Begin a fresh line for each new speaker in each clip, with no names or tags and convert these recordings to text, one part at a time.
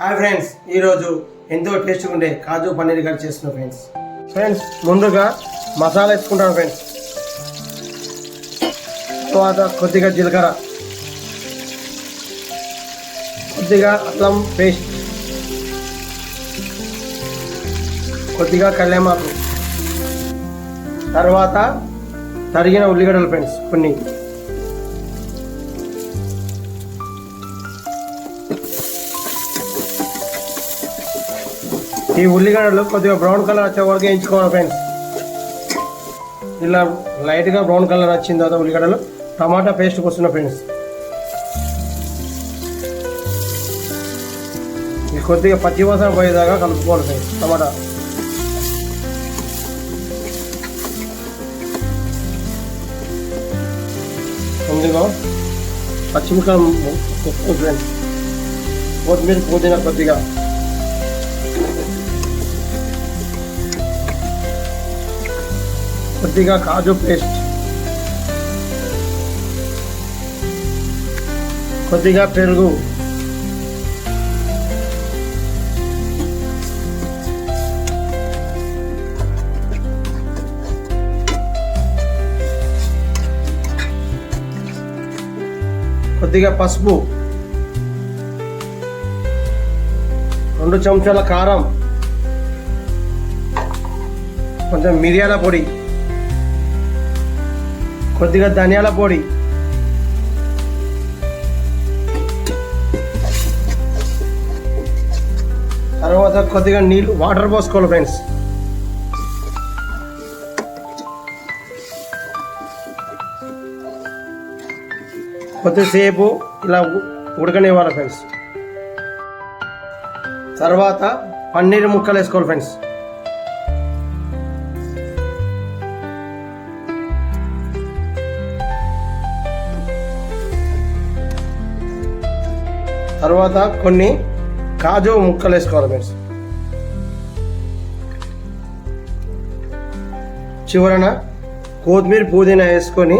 Hi friends ఈరోజు ఎంతో టేస్ట్గా ఉండే కాజు పన్నీర్ గారు చేస్తున్నాం ఫ్రెండ్స్ ఫ్రెండ్స్ ముందుగా మసాలా వేసుకుంటాను ఫ్రెండ్స్ తర్వాత కొద్దిగా జీలకర్ర. కొద్దిగా అల్లం పేస్ట్. కొద్దిగా కళ్యామాకు తర్వాత తరిగిన ఉల్లిగడ్డలు ఫ్రెండ్స్ కొన్ని. ఈ ఉల్లిగడ్డలు కొద్దిగా బ్రౌన్ కలర్ వచ్చే వరకు వేయించుకోవాలి ఫ్రెండ్స్. ఇలా లైట్గా బ్రౌన్ కలర్ వచ్చిన తర్వాత ఉల్లిగడ్డలు టమాటా పేస్ట్ వస్తున్న ఫ్రెండ్స్. ఇది కొద్దిగా పచ్చి వాసన పోయేదాకా కలుపుకోవాలి ఫ్రెండ్స్ టమాటా. ముందుగా పచ్చిమిరకాయలు ఫ్రెండ్స్ కొత్తిమీర పుదీనా కొద్దిగా కొద్దిగా కాజు పేస్ట్ కొద్దిగా పెరుగు కొద్దిగా పసుపు రెండు చెంచాల కారం కొంచెం మిరియాల పొడి కొద్దిగా ధనియాల పొడి తర్వాత కొద్దిగా నీళ్ళు వాటర్ పోసుకోవాలి ఫ్రెండ్స్. కొద్దిసేపు ఇలా ఉ- ఉడకనివ్వాలి ఫ్రెండ్స్ తర్వాత పన్నీర్ ముక్కలు వేసుకోవాలి ఫ్రెండ్స్ తర్వాత కొన్ని కాజు ముక్కలు వేసుకోవాలి ఫ్రెండ్స్ చివరన కొత్తిమీర పుదీనా వేసుకొని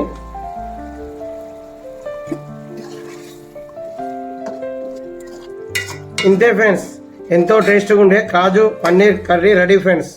ఇంతే ఫ్రెండ్స్ ఎంతో టేస్ట్గా ఉండే kaju paneer curry ready friends